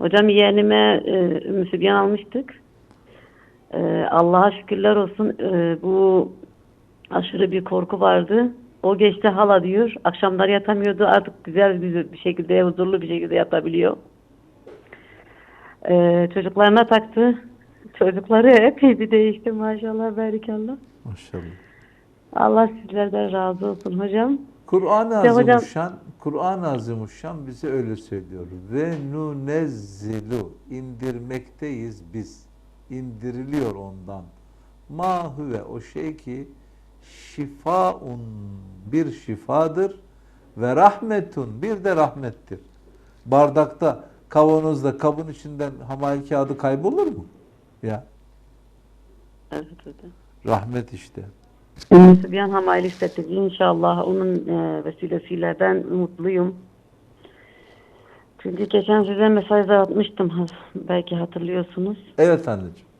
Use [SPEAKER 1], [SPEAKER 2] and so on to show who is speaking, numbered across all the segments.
[SPEAKER 1] Hocam yeğenime e, müsibyan almıştık. E, Allah'a şükürler olsun e, bu aşırı bir korku vardı. O geçti hala diyor. Akşamları yatamıyordu. Artık güzel bir, bir şekilde, huzurlu bir şekilde yatabiliyor. E, çocuklarına taktı. Çocukları epey bir değişti maşallah, berikallah.
[SPEAKER 2] Maşallah.
[SPEAKER 1] Allah sizlerden razı olsun hocam.
[SPEAKER 2] Kur'an-ı Azimuşşan, Kur'an-ı Azimuşşan bize öyle söylüyor. Ve nunezzilu indirmekteyiz biz. İndiriliyor ondan. Ma huve o şey ki şifaun bir şifadır ve rahmetun bir de rahmettir. Bardakta, kavanozda, kabın içinden hamail kağıdı kaybolur mu? Ya
[SPEAKER 1] Evet hocam.
[SPEAKER 2] rahmet işte.
[SPEAKER 1] Müsibyan hamaylı işlettik. İnşallah onun e, vesilesiyle ben mutluyum. Çünkü geçen size mesaj da atmıştım. Belki hatırlıyorsunuz.
[SPEAKER 2] Evet anneciğim.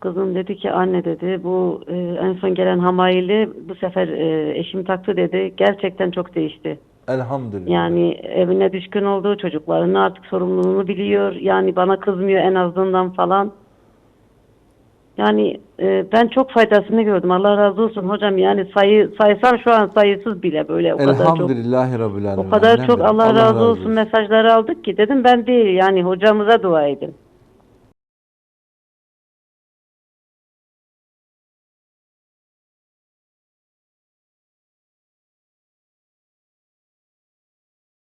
[SPEAKER 1] Kızım dedi ki anne dedi bu e, en son gelen hamaylı bu sefer e, eşim taktı dedi. Gerçekten çok değişti.
[SPEAKER 2] Elhamdülillah.
[SPEAKER 1] Yani evine düşkün olduğu çocuklarının artık sorumluluğunu biliyor. Yani bana kızmıyor en azından falan. Yani e, ben çok faydasını gördüm. Allah razı olsun hocam. Yani sayı saysam şu an sayısız bile böyle o kadar çok.
[SPEAKER 2] Elhamdülillahi Rabbil Alemin.
[SPEAKER 1] O kadar çok
[SPEAKER 2] benim.
[SPEAKER 1] Allah, razı olsun mesajları aldık ki dedim ben değil yani hocamıza dua edin.